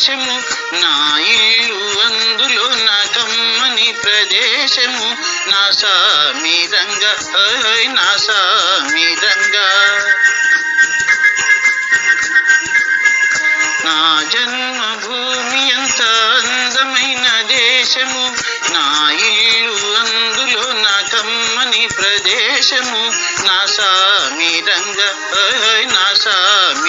దేశము నా ఇల్లు అందులో నా కమ్మని ప్రదేశము. నా సామిరంగా నా సామిరంగా నా జన్మభూమి ఎంత అందమైన దేశము. నా ఇల్లు అందులో నా కమ్మని ప్రదేశము. నా సామిరంగా నా సామి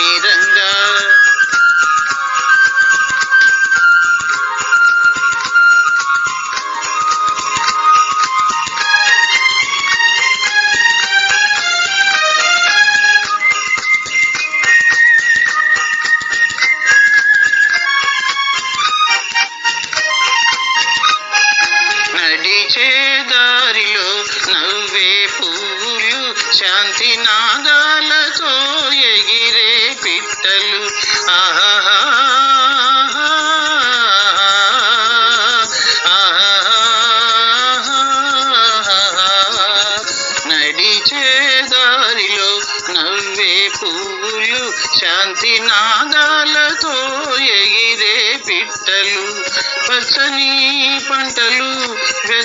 నడిచే దారిలో నవ్వే పువ్వులు శాంతి నాదాలతో ఎగిరే పిట్టలు. ఆహా నడిచే దారిలో నవ్వే పువ్వులు శాంతి నాదాలతో ఎగిరే పిట్టలు. పచ్చని పంటలు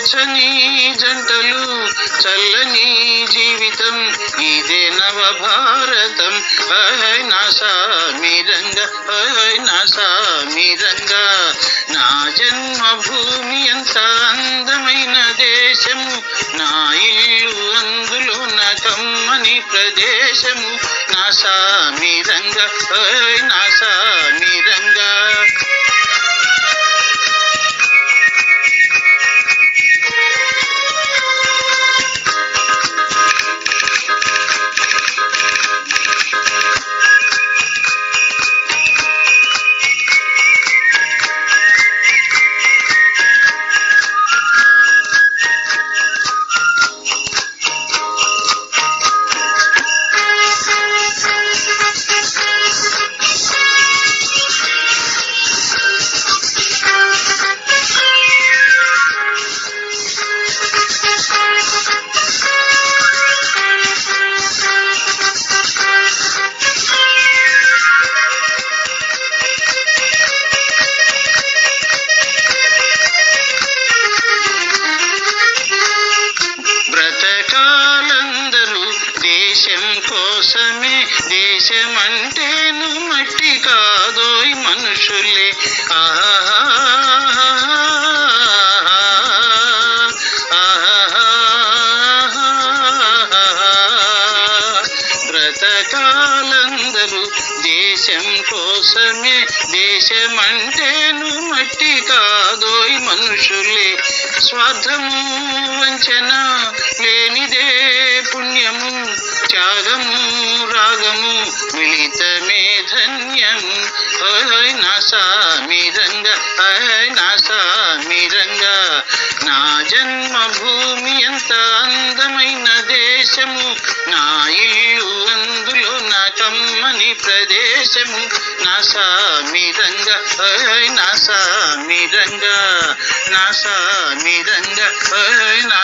వెచ్చని జంటలు చల్లని జీవితం. ఇదే నవ భారతం హై నా సామిరంగా హాయ్ నా సామిరంగా నా జన్మభూమి ఎంత అందమైన దేశము. నా ఇల్లు అందులో నా కమ్మని ప్రదేశము. నా సామిరంగా హాయ్ దేశమంటేను మట్టి కాదోయ్ మనుషులే ఆహా బ్రతకాలందరూ దేశం కోసమే దేశమంటేను మట్టి కాదోయ్ మనుషులే స్వార్థము వంచన లేనిదే పుణ్యము త్యాగము రాగము మిళితమే ధన్యం ఓయ్ నా సామిరంగా ఓయ్ నా సామిరంగా నా జన్మభూమి ఎంత అందమైన దేశము నా ఇల్లు అందులో నా కమ్మని ప్రదేశము నా సామిరంగా ఓయ్ నా సామిరంగా నా సామిరంగా ఓయ్ నా